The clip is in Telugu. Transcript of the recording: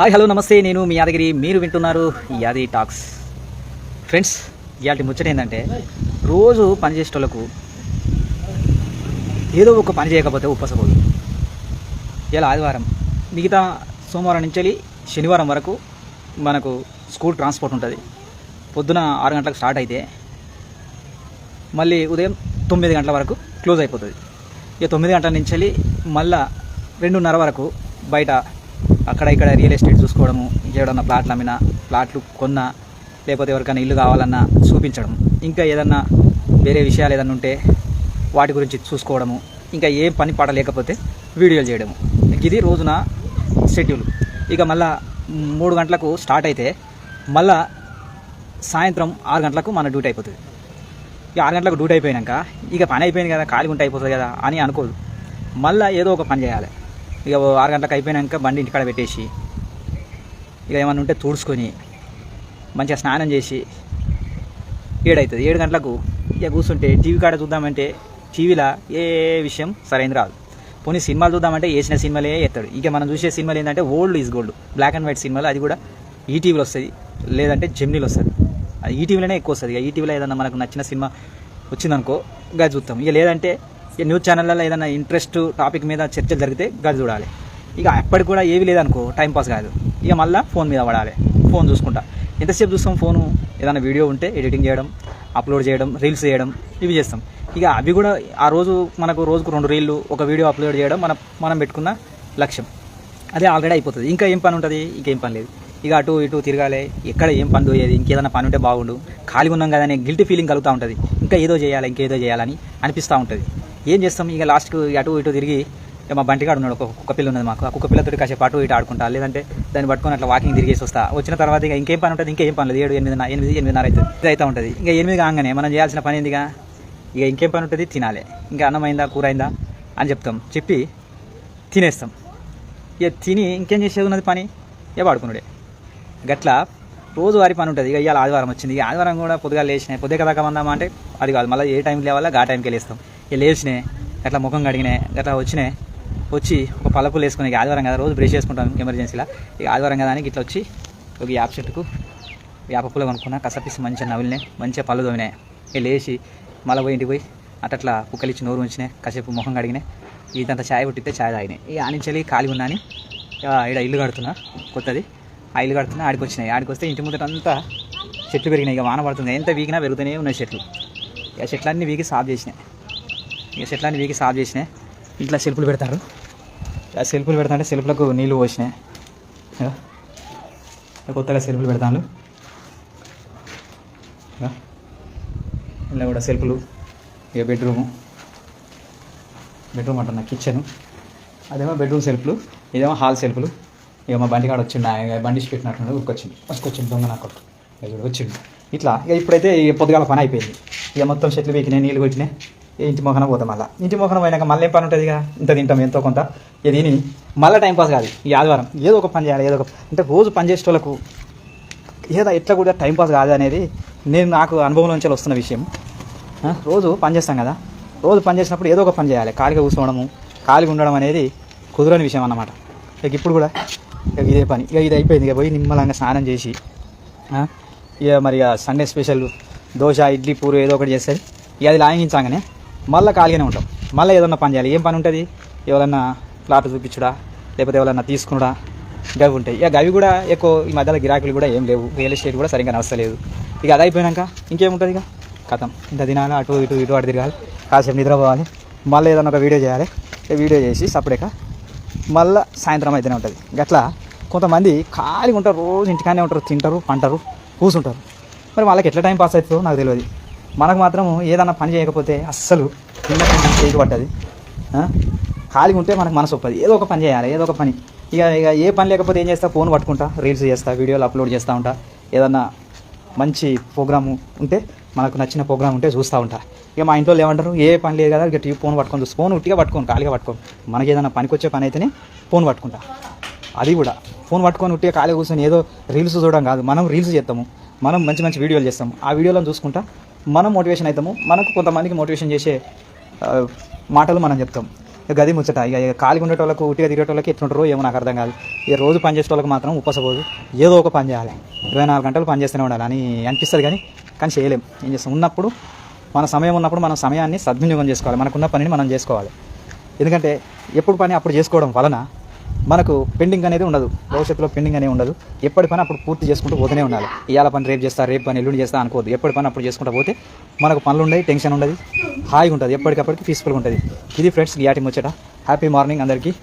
హాయ్ హలో నమస్తే. నేను మీ యాదగిరి. మీరు వింటున్నారు యాది టాక్స్. ఫ్రెండ్స్ ఇవాళ ముచ్చట ఏంటంటే రోజు పనిచేసేటోళ్ళకు ఏదో ఒక పని చేయకపోతే ఉప్పసపోదు ఇలా ఆదివారం మిగతా సోమవారం నుంచి శనివారం వరకు మనకు స్కూల్ ట్రాన్స్పోర్ట్ ఉంటుంది. పొద్దున ఆరు గంటలకు స్టార్ట్ అయితే మళ్ళీ ఉదయం తొమ్మిది గంటల వరకు క్లోజ్ అయిపోతుంది. ఇక తొమ్మిది గంటల నుంచి మళ్ళా రెండున్నర వరకు బయట అక్కడ ఇక్కడ రియల్ ఎస్టేట్ చూసుకోవడము ఇంకేడన్నా ప్లాట్లు అమ్మినా ప్లాట్లు కొన్నా లేకపోతే ఎవరికైనా ఇల్లు కావాలన్నా చూపించడం. ఇంకా ఏదన్నా వేరే విషయాలు ఏదన్నా ఉంటే వాటి గురించి చూసుకోవడము. ఇంకా ఏం పని పాట లేకపోతే వీడియోలు చేయడము. ఇది రోజున షెడ్యూల్ ఇక మళ్ళా మూడు గంటలకు స్టార్ట్ అయితే మళ్ళా సాయంత్రం ఆరు గంటలకు మన డ్యూటీ అయిపోతుంది. ఇక ఆరు గంటలకు డ్యూటీ అయిపోయాక ఇక పని అయిపోయింది కదా ఖాళీ ఉంటే అయిపోతుంది కదా అని అనుకోదు. మళ్ళీ ఏదో ఒక పని చేయాలి. ఇక ఆరు గంటలకు అయిపోయాక బండి ఇంటికాడ పెట్టేసి ఇక ఏమన్నా ఉంటే తుడుచుకొని మంచిగా స్నానం చేసి ఏడవుతుంది ఏడు గంటలకు ఇక కూర్చుంటే టీవీ కాడ చూద్దామంటే టీవీలో ఏ విషయం సరైన రాదు. పోనీ సినిమాలు చూద్దామంటే వేసిన సినిమాలే ఎత్తాడు. ఇక మనం చూసే సినిమాలు ఏంటంటే old is gold. Black and white సినిమాలు అది కూడా ఈటీవీలో వస్తుంది. లేదంటే జెమ్నీలో వస్తుంది. అది ఈటీవీలోనే ఎక్కువ వస్తుంది. ఇక ఈటీవీలో ఏదన్నా మనకు నచ్చిన సినిమా వచ్చిందనుకో ఇక చూస్తాం ఇక లేదంటే ఇక న్యూస్ ఛానళ్ళలో ఏదైనా ఇంట్రెస్ట్ టాపిక్ మీద చర్చలు జరిగితే గది చూడాలి. ఇక అప్పటికి కూడా ఏవి లేదనుకో టైంపాస్ కాదు. ఇక మళ్ళీ ఫోన్ మీద పడాలి. ఫోన్ చూసుకుంటా. ఎంతసేపు చూస్తాం ఫోను? ఏదైనా వీడియో ఉంటే ఎడిటింగ్ చేయడం అప్లోడ్ చేయడం రీల్స్ చేయడం ఇవి చేస్తాం. ఇక అవి కూడా ఆ రోజు మనకు రోజుకు రెండు రీళ్ళు ఒక వీడియో అప్లోడ్ చేయడం మనం మనం పెట్టుకున్న లక్ష్యం. అదే ఆల్రెడీ అయిపోతుంది. ఇంకా ఏం పని ఉంటుంది? ఇంకేం పని లేదు. ఇక అటు ఇటు తిరగాలి. ఎక్కడ ఏం పని పోయేది ఇంకేదైనా పని ఉంటే బాగుండు. ఖాళీగా ఉన్నాం కదా అనే గిల్టీ ఫీలింగ్ కలుగుతూ ఉంటుంది. ఇంకా ఏదో చేయాలి ఇంకేదో చేయాలని అనిపిస్తూ ఉంటుంది. ఏం చేస్తాం? ఇక లాస్ట్కు అటు ఇటు తిరిగి ఇక మా బంటిగాడు ఉన్నాడు. ఒక కుక్క పిల్ల ఉన్నది మాకు. ఆ కుక్క పిల్లతో కాసేపు అటు ఇటు ఆడుకుంటా. లేదంటే దాన్ని పట్టుకొని అట్లా వాకింగ్ తిరిగేసి వస్తా. వచ్చిన తర్వాత ఇక ఇంకేం పని ఉంటుంది? ఇంకేం పని లేదు. ఏడు ఎనిమిది ఎనిమిది ఎనిమిదిన్నర అవుతుంది ఇది అవుతూ ఉంటుంది. ఇంకా ఎనిమిది కాగానే మనం చేయాల్సిన పని ఏందిగా? ఇక ఇంకేం పని ఉంటుంది? తినాలి. ఇంకా అన్నం అయిందా? కూర అయిందా? అని చెప్తాం. చెప్పి తినేస్తాం. ఇక తిని ఇంకేం చేసేది ఉన్నది పని? ఇక పడుకున్నాడే గట్లా రోజువారి పని ఉంటుంది. ఇక ఇవాళ ఆదివారం వచ్చింది. ఇక ఆదివారం కూడా పొద్దుగా లేచినాయి. పొద్దుగా దాకా అంటే అది కాదు. మళ్ళీ ఏ టైంకి లేవాలా? ఆ టైంకి లేస్తాం. ఇక లేచినాయి అట్లా ముఖం కడిగినాయి అట్లా వచ్చినాయి వచ్చి ఒక పలపులు వేసుకుని ఆదివారం కదా రోజు బ్రష్ చేసుకుంటాం ఎమర్జెన్సీలో. ఇక ఆదివారం కదా అని ఇట్లా వచ్చి ఒక యాప్ చెట్టుకు వేప పూలు కొనుక్కున్నా కసపిసి మంచిగా నవ్వులినాయి మంచిగా పళ్ళు తోమినాయి ఇక లేచి మళ్ళీ పోయి ఇంటికి పోయి అట్లా కుక్కలిచ్చి నోరు ఉంచినాయి కాసేపు ముఖం కడిగినాయి ఇదంతా ఛాయ్ పుట్టితే ఛాయ్ తాగినాయి ఇక ఆనించాలి ఖాళీ ఉన్నాని ఇక్కడ ఇల్లు కడుతున్నా కొత్తది. ఆ ఇల్లు కడుతున్నా ఆడికి వచ్చినాయి. ఆడికి వస్తే ఇంటి ముందట అంతా చెట్లు పెరిగినాయి. ఇక వాన పడుతుంది. ఎంత వీగినా పెరుగుతూనే ఉన్నాయి చెట్లు. ఇక చెట్లన్నీ వీగి సాఫ్ చేసినాయి. ఇక చెట్లన్నీ వీకి సాఫ్ చేసినాయి. ఇట్లా సెల్ఫ్లు పెడతారు. ఆ సెల్ఫ్లు పెడతాంటే సెల్ఫ్లకు నీళ్ళు పోసినాయి. కొత్తగా సెల్ఫ్లు పెడతాను ఇలా కూడా సెల్ఫ్లు ఇక బెడ్రూము. బెడ్రూమ్ అంటున్నా కిచెన్. అదేమో బెడ్రూమ్ సెల్ఫ్లు ఇదేమో హాల్ సెల్ఫ్లు ఇక మా బండి కాడ వచ్చిండు బండి పెట్టినట్టున్నాడు ఉరికొచ్చిండు వచ్చుకొచ్చింది దొంగ నాకు వచ్చిండు. ఇట్లా ఇక ఇప్పుడైతే ఇక పొద్దుగాల పని అయిపోయింది. ఇక మొత్తం చెట్లు పీకినాయి నీళ్ళు కొట్టినాయి. ఇంటి మొఖన పోతాం మళ్ళీ. ఇంటి మొఖన పోయినాక మళ్ళీ ఏం పని ఉంటుంది ఇక? ఇంత తింటాం ఎంతో కొంత. ఇది తిని మళ్ళీ టైంపాస్ కాదు. ఈ ఆదివారం ఏదో ఒక పని చేయాలి ఏదో ఒక అంటే రోజు పని చేసేటోళ్ళకు ఏదో ఎట్లా కూడా టైంపాస్ కాదు అనేది నేను నాకు అనుభవంలోంచి వస్తున్న విషయం. రోజు పని చేస్తాం కదా. రోజు పని చేసినప్పుడు ఏదో ఒక పని చేయాలి. ఖాళీగా కూర్చోవడము ఖాళీగా ఉండడం అనేది కుదరని విషయం అన్నమాట. ఇక ఇప్పుడు కూడా ఇక ఇదే పని. ఇక ఇది అయిపోయింది. ఇక పోయి నిమ్మలంగా స్నానం చేసి ఇక మరి ఇక సండే స్పెషల్ దోశ ఇడ్లీ పూరి ఏదో ఒకటి చేస్తే ఇక అది లాగించాగానే మళ్ళీ ఖాళీగానే ఉంటాం. మళ్ళీ ఏదన్నా పని చేయాలి. ఏం పని ఉంటుంది? ఎవరన్నా ప్లాట్ చూపించుడా? లేకపోతే ఎవరన్నా తీసుకునుడా? గవి ఉంటాయి. ఇక గవి కూడా ఎక్కువ ఈ మధ్యలో గిరాకులు కూడా ఏం లేవు. రియల్ ఎస్టేట్ కూడా సరిగ్గా నడుస్తలేదు. ఇక అది అయిపోయినాక ఇంకేముంటుంది ఇక? కథం. ఇంత దినాలు అటు ఇటు ఇటు అటు తిరగాలి. కాసేపు నిద్రపోవాలి. మళ్ళీ ఏదైనా ఒక వీడియో చేయాలి. వీడియో చేసి సపరేక మళ్ళీ సాయంత్రం అయితేనే ఉంటుంది. గట్లా కొంతమంది ఖాళీగా ఉంటారు. రోజు ఇంటికానే ఉంటారు. తింటారు పంటారు కూర్చుంటారు మరి వాళ్ళకి ఎట్లా టైం పాస్ అవుతుందో నాకు తెలియదు. మనకు మాత్రం ఏదన్నా పని చేయకపోతే అస్సలు చేయక పడ్డది ఖాళీగా ఉంటే మనకు మనసు ఒప్పది. ఏదో ఒక పని చేయాలి ఏదో ఒక పని. ఇక ఇక ఏ పని లేకపోతే ఏం చేస్తా? ఫోన్ పట్టుకుంటా రీల్స్ చేస్తా వీడియోలు అప్లోడ్ చేస్తూ ఉంటా. ఏదన్నా మంచి ప్రోగ్రాము ఉంటే మనకు నచ్చిన ప్రోగ్రామ్ ఉంటే చూస్తూ ఉంటా. ఇక మా ఇంట్లో ఏమంటారు? ఏ పని లేదు కదా ఇక టీవీ ఫోన్ పట్టుకొని చూసి ఫోన్ ఉట్టిగా పట్టుకోను ఖాళీగా పట్టుకోను. మనకి ఏదైనా పనికొచ్చే పని అయితేనే ఫోన్ పట్టుకుంటా. అది కూడా. ఫోన్ పట్టుకొని ఉట్టిగా ఖాళీగా కూర్చొని ఏదో రీల్స్ చూడడం కాదు. మనం రీల్స్ చేస్తాము. మనం మంచి మంచి వీడియోలు చేస్తాము. ఆ వీడియోలను చూసుకుంటా మనం మోటివేషన్ అవుతాము మనకు కొంతమందికి మోటివేషన్ చేసే మాటలు మనం చెప్తాం. ఇక గది ముచ్చట ఇక ఇక ఖాళీగా ఉండేటోళ్ళకు ఉట్టిగా తిరిగేటోళ్ళకి ఎట్లుంటారో ఏమో నాకు అర్థం కాదు. ఈ రోజు పని చేసేటోళ్ళకి మాత్రం ఉపసపోదు. ఏదో ఒక పని చేయాలి. ఇరవై నాలుగు గంటలు పని చేస్తూనే ఉండాలి. అని అనిపిస్తుంది కానీ కానీ చేయలేం. ఏం చేస్తాం? ఉన్నప్పుడు మన సమయం ఉన్నప్పుడు మన సమయాన్ని సద్వినియోగం చేసుకోవాలి. మనకున్న పనిని మనం చేసుకోవాలి. ఎందుకంటే ఎప్పుడు పని అప్పుడు చేసుకోవడం వలన మనకు పెండింగ్ అనేది ఉండదు. భవిష్యత్తులో పెండింగ్ అనేది ఉండదు. ఎప్పటి పని అప్పుడు పూర్తి చేసుకుంటూ పోతూనే ఉండాలి. ఇవాళ పని రేపు చేస్తా రేపు పని ఎల్లుండి చేస్తా అనుకోవద్దు. ఎప్పటి పని అప్పుడు చేసుకుంటూ పోతే మనకు పనులు ఉండవు టెన్షన్ ఉండదు. హాయిగా ఉంటుంది. ఎప్పటికప్పటికి పీస్ఫుల్గా ఉంటుంది. ఇది ఫ్రెండ్స్ యాటి ముచ్చట. హ్యాపీ మార్నింగ్ అందరికీ.